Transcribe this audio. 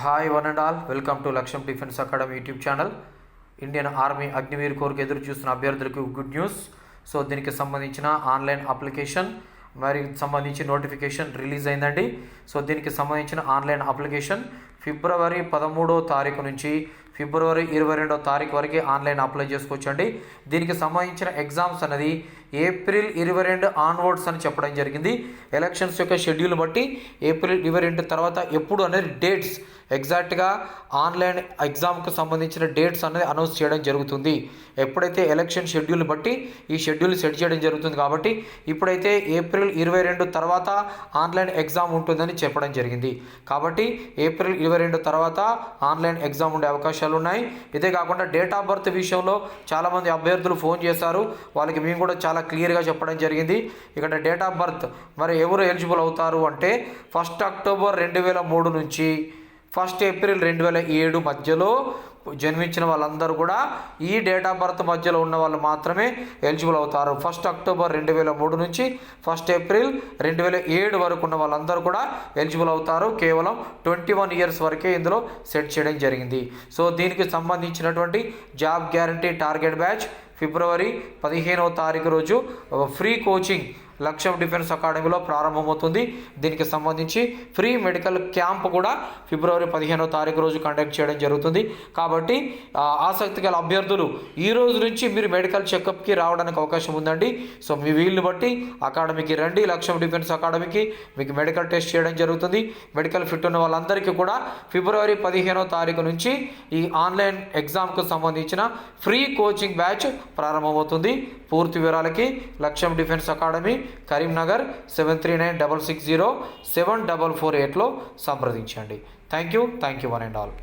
Hi one and all welcome to Lakshyam defence academy YouTube channel. Indian army Agniveer కోర్కు ఎదురు చూస్తున్న అభ్యర్థులకు good news. So దీనికి సంబంధించిన online application మరి సంబంధించి నోటిఫికేషన్ రిలీజ్ అయిందండి. సో దీనికి సంబంధించిన ఆన్లైన్ అప్లికేషన్ ఫిబ్రవరి పదమూడో తారీఖు నుంచి ఫిబ్రవరి ఇరవై రెండో తారీఖు వరకు ఆన్లైన్ అప్లై చేసుకోవచ్చండి. దీనికి సంబంధించిన ఎగ్జామ్స్ అనేది ఏప్రిల్ ఇరవై రెండు ఆన్వర్డ్స్ అని చెప్పడం జరిగింది. ఎలక్షన్స్ యొక్క షెడ్యూల్ బట్టి ఏప్రిల్ ఇరవై రెండు తర్వాత ఎప్పుడు అనేది డేట్స్ ఎగ్జాక్ట్గా ఆన్లైన్ ఎగ్జామ్కి సంబంధించిన డేట్స్ అనేది అనౌన్స్ చేయడం జరుగుతుంది. ఎప్పుడైతే ఎలక్షన్ షెడ్యూల్ బట్టి ఈ షెడ్యూల్ సెట్ చేయడం జరుగుతుంది కాబట్టి ఇప్పుడైతే ఏప్రిల్ ఇరవై రెండు తర్వాత ఆన్లైన్ ఎగ్జామ్ ఉంటుందని చెప్పడం జరిగింది. కాబట్టి ఏప్రిల్ ఇరవై రెండు తర్వాత ఆన్లైన్ ఎగ్జామ్ ఉండే అవకాశాలు ఉన్నాయి. ఇదే కాకుండా డేట్ ఆఫ్ బర్త్ విషయంలో చాలామంది అభ్యర్థులు ఫోన్ చేశారు. వాళ్ళకి మేము కూడా చాలా క్లియర్గా చెప్పడం జరిగింది. ఇక్కడ డేట్ ఆఫ్ బర్త్ మరి ఎవరు ఎలిజిబుల్ అవుతారు అంటే ఫస్ట్ అక్టోబర్ రెండు వేల మూడు నుంచి ఫస్ట్ ఏప్రిల్ రెండు వేల ఏడు మధ్యలో జన్మించిన వాళ్ళందరూ కూడా ఈ డేట్ ఆఫ్ బర్త్ మధ్యలో ఉన్న వాళ్ళు మాత్రమే ఎలిజిబుల్ అవుతారు. ఫస్ట్ అక్టోబర్ రెండు వేల మూడు నుంచి ఫస్ట్ ఏప్రిల్ రెండు వేల ఏడు వరకు ఉన్న వాళ్ళందరూ కూడా ఎలిజిబుల్ అవుతారు. కేవలం ట్వంటీ వన్ ఇయర్స్ వరకే ఇందులో సెట్ చేయడం జరిగింది. సో దీనికి సంబంధించినటువంటి జాబ్ గ్యారంటీ టార్గెట్ బ్యాచ్ ఫిబ్రవరి పదిహేనవ తారీఖు రోజు ఫ్రీ కోచింగ్ లక్ష్యం డిఫెన్స్ అకాడమీలో ప్రారంభమవుతుంది. దీనికి సంబంధించి ఫ్రీ మెడికల్ క్యాంప్ కూడా ఫిబ్రవరి పదిహేనో తారీఖు రోజు కండక్ట్ చేయడం జరుగుతుంది. కాబట్టి ఆసక్తి గల అభ్యర్థులు ఈ రోజు నుంచి మీరు మెడికల్ చెకప్కి రావడానికి అవకాశం ఉందండి. సో మీ వీలుని బట్టి అకాడమీకి రండి. లక్ష్యం డిఫెన్స్ అకాడమీకి మీకు మెడికల్ టెస్ట్ చేయడం జరుగుతుంది. మెడికల్ ఫిట్ ఉన్న వాళ్ళందరికీ కూడా ఫిబ్రవరి పదిహేనో తారీఖు నుంచి ఈ ఆన్లైన్ ఎగ్జామ్కు సంబంధించిన ఫ్రీ కోచింగ్ బ్యాచ్ ప్రారంభమవుతుంది. పూర్తి వివరాలకి Lakshyam defence academy Karimnagar seven three nine double six zero seven double four ఎయిట్లో సంప్రదించండి. Thank you thank you one and all.